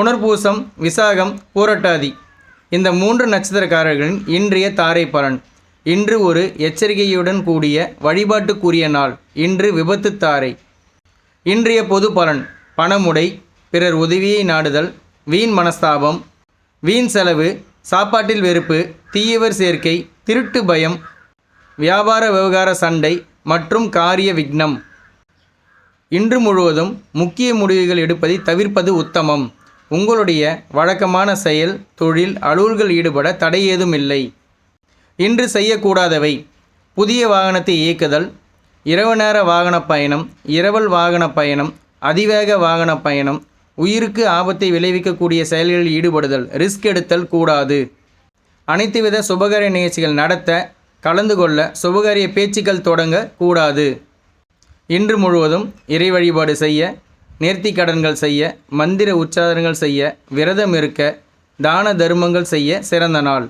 புனர்பூசம் விசாகம் பூரட்டாதி. இந்த மூன்று நட்சத்திரக்காரர்களின் இன்றைய தாரை பலன். இன்று ஒரு எச்சரிக்கையுடன் கூடிய வழிபாட்டுக்குரிய நாள். இன்று விபத்து தாரை. இன்றைய பொது பலன். பணமுடை பிறர் உதவியை நாடுதல் வீண் மனஸ்தாபம் வீண் செலவு சாப்பாட்டில் வெறுப்பு தீயவர் சேர்க்கை திருட்டு பயம் வியாபார விவகார சண்டை மற்றும் காரிய விக்னம். இன்று முழுவதும் முக்கிய முடிவுகள் எடுப்பதை தவிர்ப்பது உத்தமம். உங்களுடைய வழக்கமான செயல் தொழில் அலுவல்கள் ஈடுபட தடை ஏதும் இல்லை. இன்று செய்யக்கூடாதவை. புதிய வாகனத்தை இயக்குதல் இரவு நேர வாகன பயணம் இரவல் வாகன பயணம் அதிவேக வாகன பயணம் உயிருக்கு ஆபத்தை விளைவிக்கக்கூடிய செயல்களில் ஈடுபடுதல் ரிஸ்க் எடுத்தல் கூடாது. அனைத்துவித சுபகாரிய நிகழ்ச்சிகள் நடத்த கலந்து கொள்ள சுபகாரிய பேச்சுக்கள் தொடங்க கூடாது. இன்று முழுவதும் இறை வழிபாடு செய்ய நேர்த்தி கடன்கள் செய்ய மந்திர உச்சாரணங்கள் செய்ய விரதம் இருக்க தான தர்மங்கள் செய்ய சிறந்த நாள்.